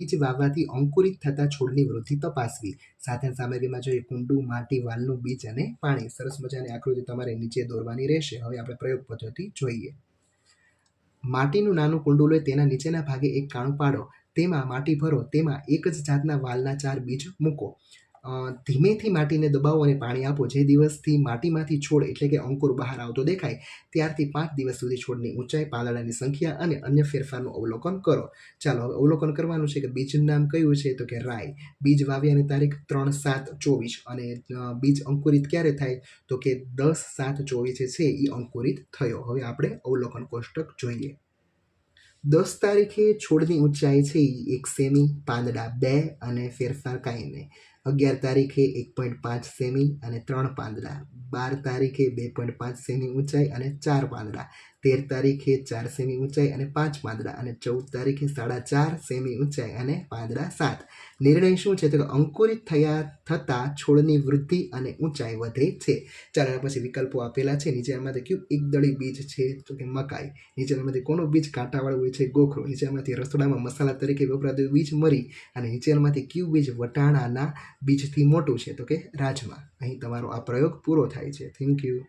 બીજ વાવવાથી અંકુરિત થતા છોડની વૃદ્ધિ તપાસવી. સાધન સામગ્રીમાં જોઈએ કુંડું, માટી, વાલનું બીજ અને પાણી. સરસ મજાની આકૃતિ તમારે નીચે દોરવાની રહેશે. હવે આપણે પ્રયોગ પદ્ધતિ જોઈએ. માટીનું નાનું કુંડું લો, તેના નીચેના ભાગે એક કાણું પાડો. તેમાં માટી ભરો, તેમાં એક જ જાતના વાલના ચાર બીજ મૂકો. ધીમેથી માટીને દબાવો અને પાણી આપો. જે દિવસથી માટીમાંથી છોડ એટલે કે અંકુર બહાર આવતો દેખાય, ત્યારથી પાંચ દિવસ સુધી છોડની ઊંચાઈ પાંદડાની સંખ્યા અને અન્ય ફેરફારનું અવલોકન કરો. ચાલો, હવે અવલોકન કરવાનું છે કે બીજનું નામ કયું છે? તો કે રાય. બીજ વાવ્યાની તારીખ ત્રણ સાત ચોવીસ અને બીજ અંકુરિત ક્યારે થાય? તો કે દસ સાત ચોવીસે છે એ અંકુરિત થયો. હવે આપણે અવલોકન કોષ્ટક જોઈએ. દસ તારીખે છોડની ઊંચાઈ છે એક સેમી, પાંદડા બે અને ફેરફાર કાંઈ નહીં. અગિયાર તારીખે એક પોઈન્ટ પાંચ સેમી અને ત્રણ પાંદડા. બાર તારીખે બે પોઈન્ટ પાંચ સેમી ઊંચાઈ અને ચાર પાંદડા. તેર તારીખે ચાર સેમી ઊંચાઈ અને પાંચ પાંદડા અને ચૌદ તારીખે સાડા ચાર સેમી ઊંચાઈ અને પાંદડા સાત. નિર્ણય શું છે? તો અંકુરિત થયા થતાં છોડની વૃદ્ધિ અને ઊંચાઈ વધે છે. ચાલો એના પછી વિકલ્પો આપેલા છે. નીચેમાંથી કયું એકદળી બીજ છે? તો કે મકાઈ. નીચેનામાંથી કોનું બીજ કાંટાવાળું હોય છે? ગોખરો. નીચેમાંથી રસોડામાં મસાલા તરીકે વપરાતું બીજ મરી અને નીચેનામાંથી કયું બીજ વટાણાના બીજથી મોટું છે? તો કે રાજમા. અહીં તમારો આ પ્રયોગ પૂરો થાય છે. Thank you